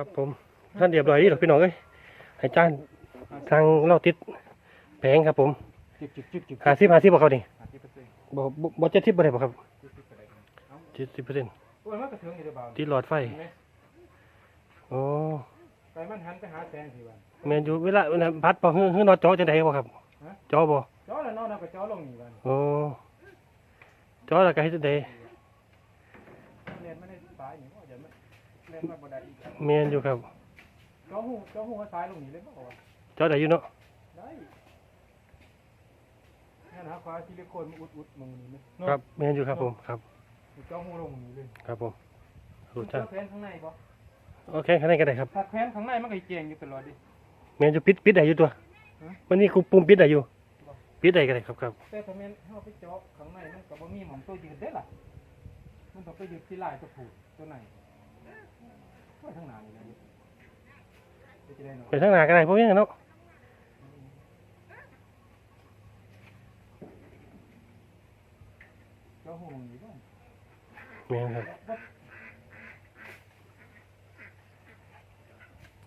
ครับผมท่านเรียบร้อยดีหรอกพี่น้องเอ้ยให้จ้างทางเราติดแผงครับผมจุดจุดจุดจุดหาสิบหาสิบบ่เขานี่ห้าสิบเปอร์เซ็นต์บ่บ่บ่เจ็ดสิบบ่ได้บ่ครับเจ็ดสิบเปอร์เซ็นต์เอ้าเจ็ดสิบเปอร์เซ็นต์โอ้ยมันกระเทืองอยู่เด้อบ่าวติดหลอดไฟเห็นไหมโอ้ไปมันหันไปหาแสงสิวัน แม่นอยู่เวลาเวลาพัดบ่ฮื้อฮื้อนอจอจังไดบ่ครับฮะ จอบ่จ้อแล้วเนอนเอาไปจ้อลงนี่วันโอ้จอแล้วก็เฮ็ดจังได เรียนไม่ได้สายนี่ว่าเดี๋ยวมัน เรียนมาบ่ได้อีกอะแม่นอยู่ครับจ้อหูจ้อหูสายลงนี่เลยบ่ว่าจอได้อยู่เนาะได้งั้นหาฟ้าซิลิโคนมาอุดๆมึงนี่ไหมครับแม่นอยู่ครับผมครับจ้อหูลงนี่เลยครับผมรู้จ้จัอกแขวนข้างในบ่โอเคข้างในก็ได้ครับถ้าแขวนข้างในมันก็สิเจียงอยู่ตลอดดิแม่นอยู่ปิดปิดได้อยู่ตัวฮะมันนี่คุมปุ่มปิดได้อยู่ปิดได้ก็ได้ครับครับแต่ถ้าแม่นเฮาไปเจาะข้างในมันก็บ่มีหม่องตัวยืดเด้ล่ะมันต้องไปยืดที่ลายตัวผูกตัวไหนไว้ ข้างหน้านี่แหละดิเดี๋ยวจะได้เนาะไปทางหน้าก็ได้พวกนี้เนาะเจ้าหูนี่บ่แม่นครับ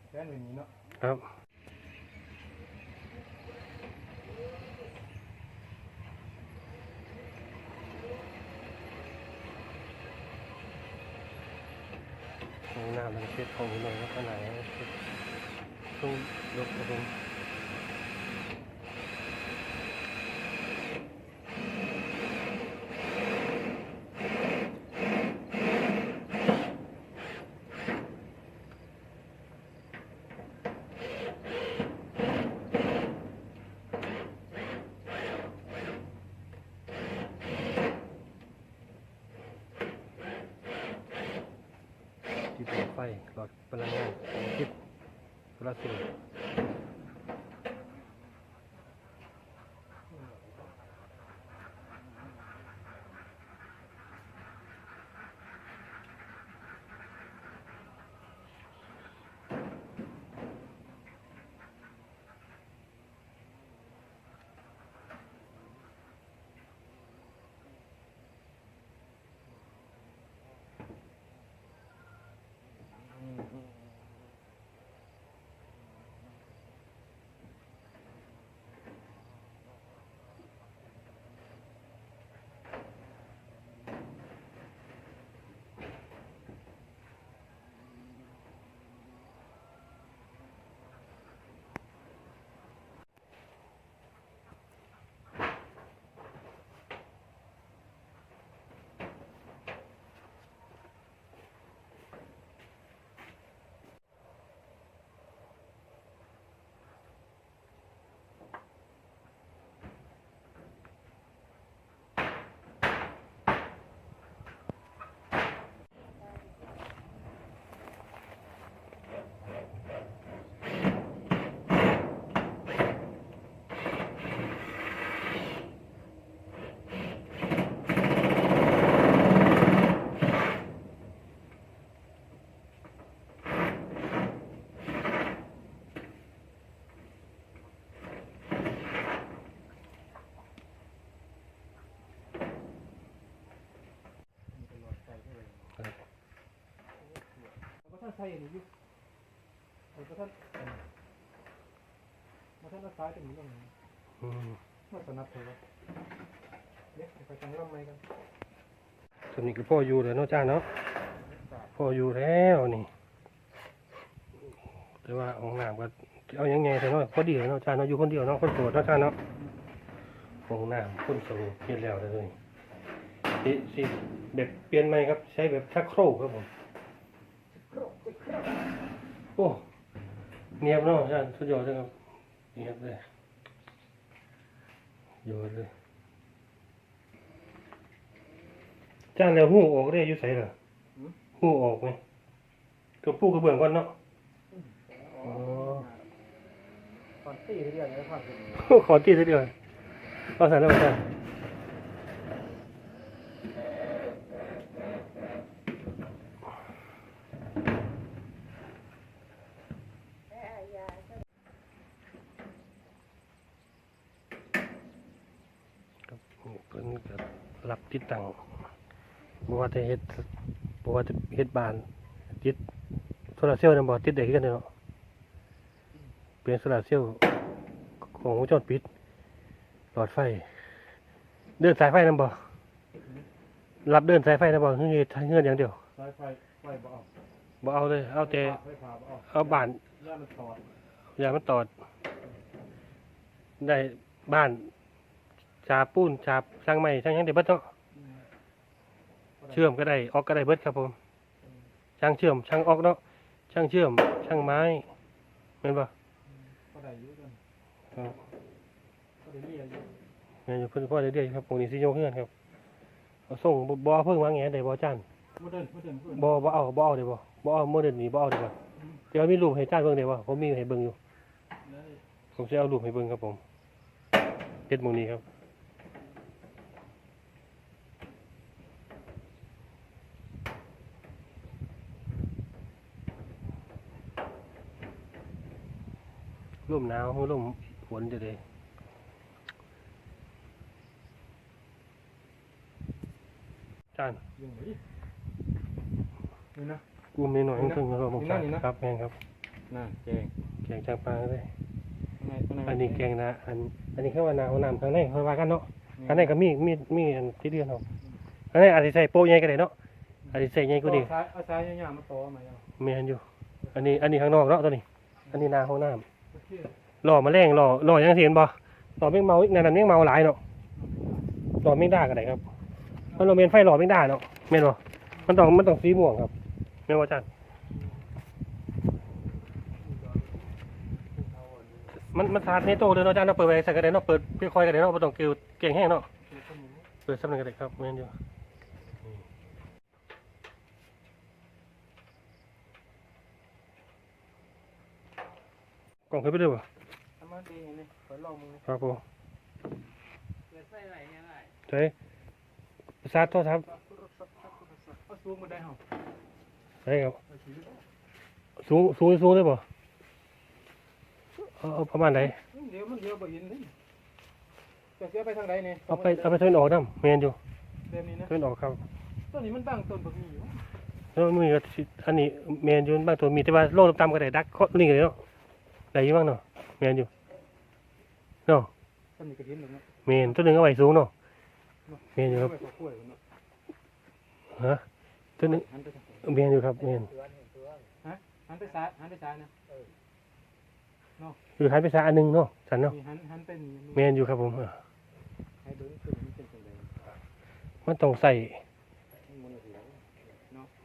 แค่นี้เนาะครับ ห้องน้ำมันเช็ดห้องหน่อยขนาดไหนเช็ดต้องยกกระดงที่ปลอดไฟหลอด พ ลังงานแสงอาทิตย์โซลาร์เซลล์แล้วก็ท่านใส่อันนี้อยู่แล้วก็ท่านมาท่านเอาซ้ายตรงนี้ลงนี่อืมมาสนับเถอะวะเดี๋ยวไปจังลำไม้กันส่วนนี้คือพ่ออยู่เลยเนาะจ้าเนาะพ่ออยู่แล้วนี่ แต่ว่าห้องน้ำก็เอาอย่างไงแต่เนาะพอดีเลยเนาะจ้าเนาะอยู่คนเดียวเนาะคนโสดเนาะจ้าเนาะห้องน้ำคนโสดเปลี่ยนแล้วเลยสิสิแบบเปลี่ยนใหม่ครับ ใช้แบบชักโครกครับผมโอ้เนียบเนาะอาจารย์สุดยอดเลยครับเนียบเลยยอดเลยอาจารย์แล้วหูออกได้อยู่ใส่เหรอหูออกไหมกระปูกระเบื้องก่อนเนาะอ๋อตอนตีทีเดียวเนี่ยความเป็นขอตีทีเดียวเอาใส่แล้วอาจารย์ ครับเพิ่ นก็รับติดตั้งบ่ว่าจะเฮ็ดบ่ว่าจะเฮ็ดบ้านติดโซโซลาร์เซลล์นำบ่ติดได้คือกันเนาะเปลี่ยนโซลาร์เซลล์ของวงจรปิด หลอดไฟ เดินสายไฟนำบ่รับเดินสายไฟนำบ่เฮือนเฮือนอย่างเดียวสายไฟไฟบ่เอาบ่เอาเลย เอาแต่ไฟผ่าบ่เอาเอาบ้านย่ามันถอดอย่ามันตอด ได้บ้าน ชาปูนชาช่างไม้ช่างหยังได้เบิดเนาะอืมเชื่อมก็ได้ออกก็ได้เบิดครับผมช่างเชื่อมช่างออกเนาะช่างเชื่อมช่างไม้แม่นบ่ก็ได้อยู่กันครับก็ได้เรียอยู่แม่นอยู่เพิ่นพ่อเรื่อยๆครับผมนี่สิโยกเฮือนครับเอาส่งบ่บ่เอาเพิ่งวางแงได้บ่จานบ่เดินบ่เดินบ่เดินบ่บ่เอาบ่เอาได้บ่บ่เอาโมเดลนี้บ่เอาได้บ่เดี๋ยวมีรูปให้จานเบิ่งได้บ่ผมมีให้เบิ่งอยู่ ได้ผมจะเอารูปให้เบิ่งครับผมเฮ็ดหมู่นี้ครับ ร่มหนาวร่มฝนจะได้จานยิงไปดินี่นะกุ้มนิดหน่อยนี่นะครึ่งครับผมนี่นะนี่นะครับแม่นครับน่าแกงแกงจางปลาเลยข้างในข้างในอันนี้แกงนะ อัน อันนี้แค่ว่านาเอาน้ำทางในค่อยว่ากันเนาะทางในก็มีมีมีอันที่เดือนเนาะทางในอาจจะใส่โป๊ะใหญ่ก็ได้เนาะอาจจะใส่ใหญ่ก็ดีเอาซ้ายเอาซ้ายยาวๆมาต่อมาเอาแม่นอยู่ อันนี้ อันนี้ข้างนอกเนาะตัวนี้ อันนี้นาห้องน้โอเคำ หล่อมาแรงหล่อหล่อยังเสียนบ่หล่อแมงเมาอีกนั่นนะแมงเมาหลายเนาะหล่อแมงด่าก็ได้ครับ มันโรเมนไฟหล่อแมงด่าเนาะแม่นบ่มันต้องมันต้องสีม่วงครับแม่นว่าจันมันมันสาดในโต๊ะเลยเนาะอาจารย์เนาะเปิดไว้ใส่กระเด็นเนาะเปิดค่อยๆกระเด็นเนาะบ่ต้องเกลียวเก่งแห้งเนาะเปิดซ้ำหนึงก็ได้ครับแม่นอยู่ กล่องเคยไปด้วยบ่ทำมาดีนี่เปิดลองมือครับผมเปิดไฟไหนเนี่ยได้ใช้ประสาทโทรศัพท์เอาซูมมาได้เหรอใช่ครับเอาชีวิตสูงสูงสูงได้บ่เอาเอาประมาณไหนเดี๋ยวมันเดี๋ยวบ่เห็นเลยจะเสียไปทางใดเนี่ยเอาไปเอาไปทนออกน้ำเมนอยู่เดือนนี้นะทนออกครับต้นนี้มันตั้งต้นแบบนี้อยู่แล้วมือก็สิอันนี้เมนอยู่บางตัวมีแต่ว่าโลต่ำๆก็ได้ดักเคาะนี่ก็ได้เนาะ ได้อยู่บ้างเนาะเมนอยู่เนาะต้นนี้ก็เห็นแบบนี้เมนตัวหนึ่งเอาไว้สูงเนาะเมนอยู่ครับไปขอกล้วยเนาะฮะตัวหนึ่งหันไปทางเมนอยู่ครับเมนหันไปซ้ายหันไปซ้ายนะคือหายไปซะอันหนึงเนาะสันเนาะนี่หันหันไปนี่เมนอยู่ครับผมเออให้เบิ่งต้นนี้เป็นจังไดมันต้องใส่มันมันเหลือง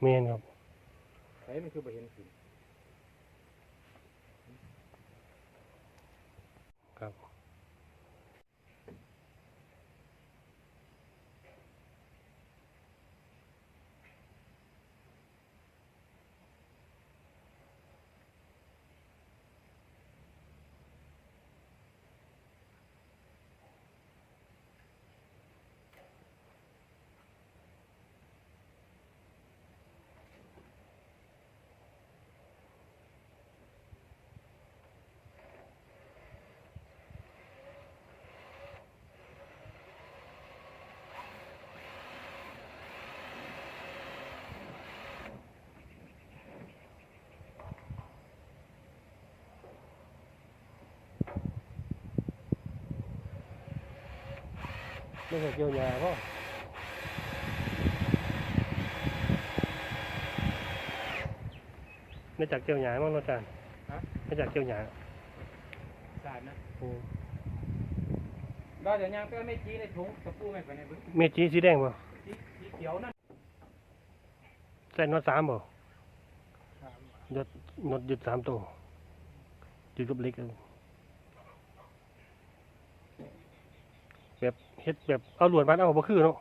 เมนครับไสมันคือบ่เห็นขึ้น ครับ ไม่ใช่เกี่ยวยาป่ะไม่จากเกี่ยวยามั้งเนาะอาจารย์ฮะ ไม่จากเกี่ยวยาสาดนะอืมเราจะย่างก็ไม่จี้ในถุงตะปูไม่ไปในเบิ่งเมจีสีแดงป่ะสีสีเขียวนั่นใส่น็อตสามป่ะยดน็อตหยุดสามตัวหยุดกับเหล็กเอา แบบเฮ็ดแบบเอาหลวดมัดเอาบ่คือเนาะ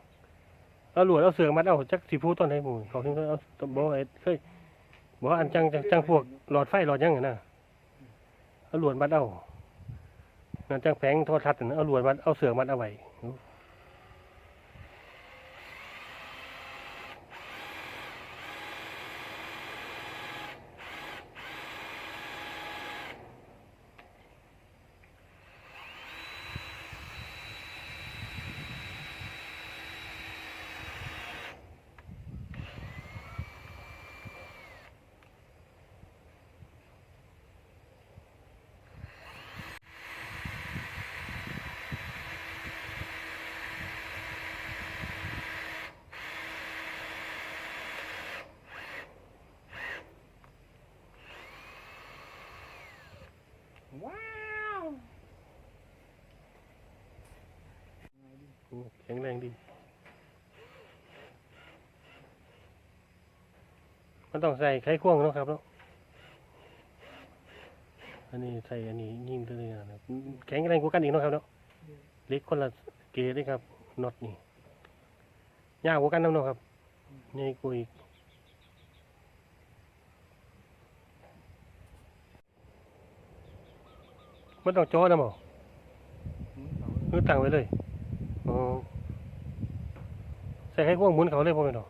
เอาหลวดเอาเสือมัดเอาจักสีพูต้นไหนหมู่เขาถึงเอาบ่ไอ้เคยบ่อันจังจังจังพวกหลอดไฟหลอดหยังน่ะเอาหลวดมัดเอานั่นจังแผงโทรทัศน์นั่นเอาหลวดมัดเอาเสือมัดเอาไว้ ว้าวแข็งแรงดี มันต้องใส่ไขควงเนาะครับเนาะอันนี้ใส่อันนี้ยิ่งเลยนะครับแข็งแรงกว่ากันอีกเนาะครับเนาะเล็กคนละเกรดเลยครับน็อตนี่ยากกว่ากันน้ำเนาะครับใหญ่กว่าอีก มันต้องจ่อนะหมอหมุนเขาคือตั้งไว้เลยอ๋อใส่ไขควงหมุนเขาเลยพ่อแม่นดอก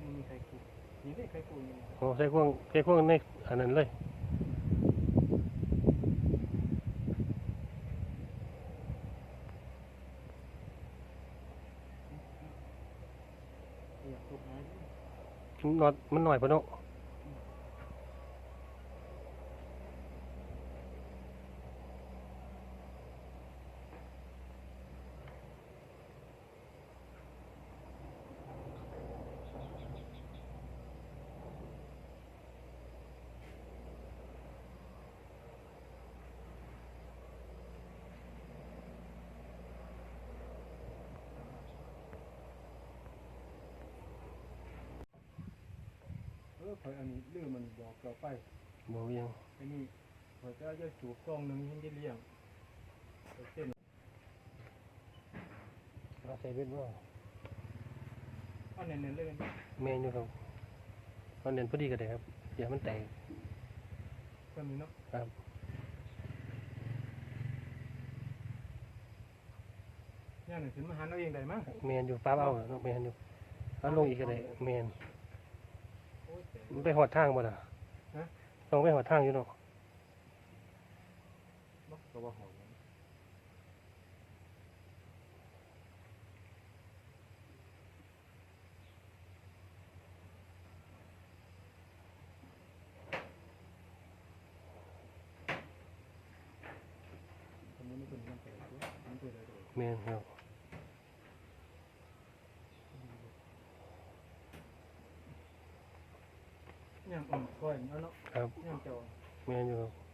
มันมีใครกูนี่ได้ใครกูนี่นะอ๋อใส่ควงใส่ควงในอันนั้นเลยอยากทุกข์นะนอดมันหน่อยพอเนาะ เออข่อยอันนี้ลืมมันบอกเราไปบอกยังไอ้นี่ข่อยจะจะจูบกล้องหนึงให้ได้เลี้ยงไปเส้นเราใส่เบ็ดว่าเอาเน้นๆเลยแมนอยู่ครับเอาเน้นพอดีก็ได้ครับอย่ามันแตกก็มีเนาะครับย่างหนึ่งถึงมาหันเอาเองได้มั้งแมนอยู่ฟ้าเอาเนาะแมนอยู่เอาลงอีกก็ได้แมนโอ้ยแต่ มันไปหอดทางบ่ล่ะฮะต้องไปหอดทางอยู่เนาะบ่ก็ว่าหอยทำไมไม่เป็นมันไปเลยมันไปเลยเลย แมนครับ ย่างอ่อนก้อยเอาเนาะครับย่างเจ้าแมนอยู่ครับ